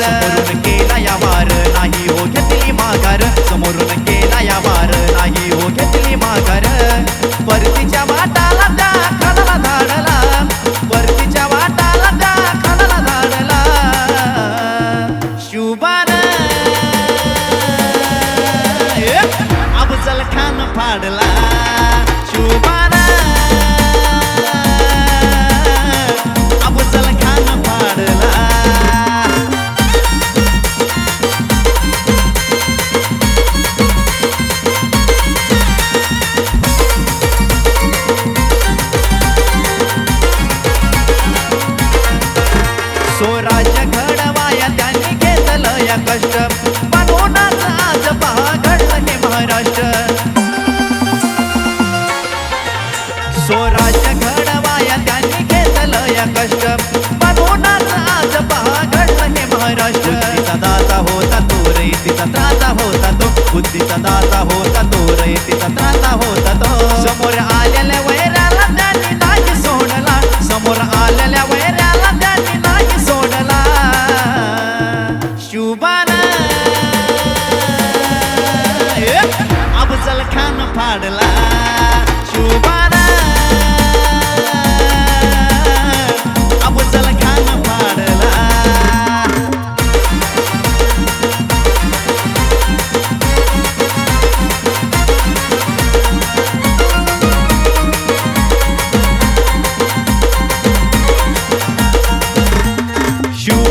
तो समोरून केला या वार नाही हो घेतली माघार. समोरून केला या वार नाही हो घेतली माघार. परतीच्या वाटाला त्या खानाला धाडला. परतीच्या वाटाला त्या खानाला धाडला. शुभान. अफजल खान फाडला. शुभ घडवाया त्यांनी घेतलं या कष्ट. म्हणूनच आज पहा घडलं हे महाराष्ट्र. बुद्धीचा दाता होता तो रयतीचा त्राता होता तो. बुद्धीचा दाता होता तो रयतीचा त्राता होता तो. समोर आलेल्या वैराला त्यांनी नाही सोडला. समोर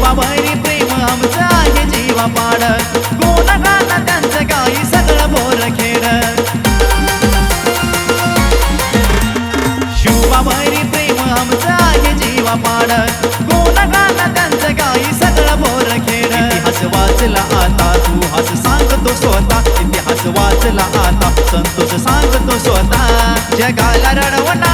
शिवावरी प्रेम आमचा आहे जीवा पाड कोण गाणं त्यांचं गाई सगळं बोर खेळ शिवावरी प्रेम आमचा आहे जीवा पाड कोण गाणं त्यांचं गाई सगळं बोर खेड. इतिहास वाचला आता तू हस सांगतो स्वतः. इतिहास वाचला आता संतोष सांगतो स्वतः. जगाला रडवणार